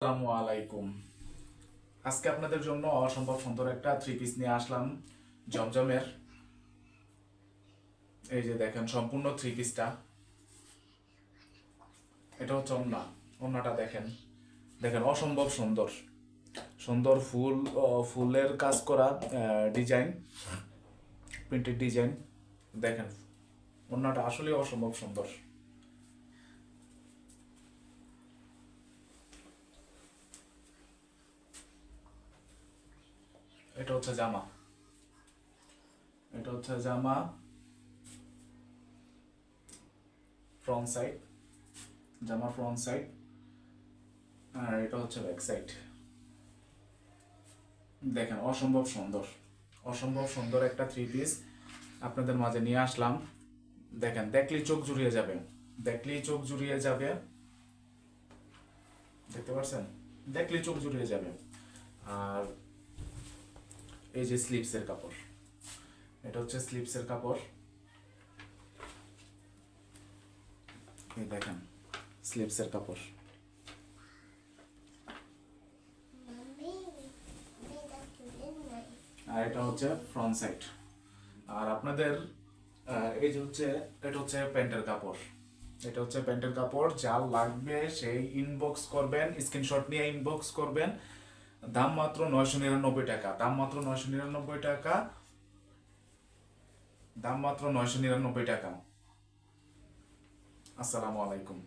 আসসালামু আলাইকুম আজকে আপনাদের জন্য অসম্ভব সুন্দর একটা থ্রি পিস নিয়ে আসলাম, জমজমের। এই যে দেখেন, সম্পূর্ণ থ্রি পিসটা এটা হচ্ছে ওন্না, ওন্নাটা দেখেন। দেখেন, অসম্ভব সুন্দর। সুন্দর ফুল ফুলের কাজ করা ডিজাইন প্রিন্টেড ডিজাইন। দেখেন, ওন্নাটা আসলে অসম্ভব সুন্দর। এটা হচ্ছে জামা। এটা হচ্ছে জামা ফ্রন্ট সাইড জামা ফ্রন্ট সাইড আর এটা হচ্ছে ব্যাক সাইড দেখেন, অসম্ভব সুন্দর। অসম্ভব সুন্দর একটা থ্রি পিস আপনাদের মাঝে নিয়ে আসলাম। দেখেন, দেখলেই চোখ জুড়িয়ে যাবে। দেখলেই চোখ জুড়িয়ে যাবে। দেখতে পাচ্ছেন দেখলেই চোখ জুড়িয়ে যাবে। আর এই যে স্লিপসের কাপড়। এটা হচ্ছে স্লিপসের কাপড়। এই দেখেন, স্লিপসের কাপড়। আর এটা হচ্ছে ফ্রন্ট সাইড আর আপনাদের এই যে হচ্ছে, এটা হচ্ছে প্যান্টের কাপড়। এটা হচ্ছে প্যান্টের কাপড়, যা লাগবে সেই ইনবক্স করবেন স্ক্রিনশট নিয়ে ইনবক্স করবেন। দাম মাত্র নয়শো নিরানব্বই টাকা। দাম মাত্র নয়শো নিরানব্বই টাকা। দাম মাত্র নয়শো নিরানব্বই টাকা। আসসালামু আলাইকুম।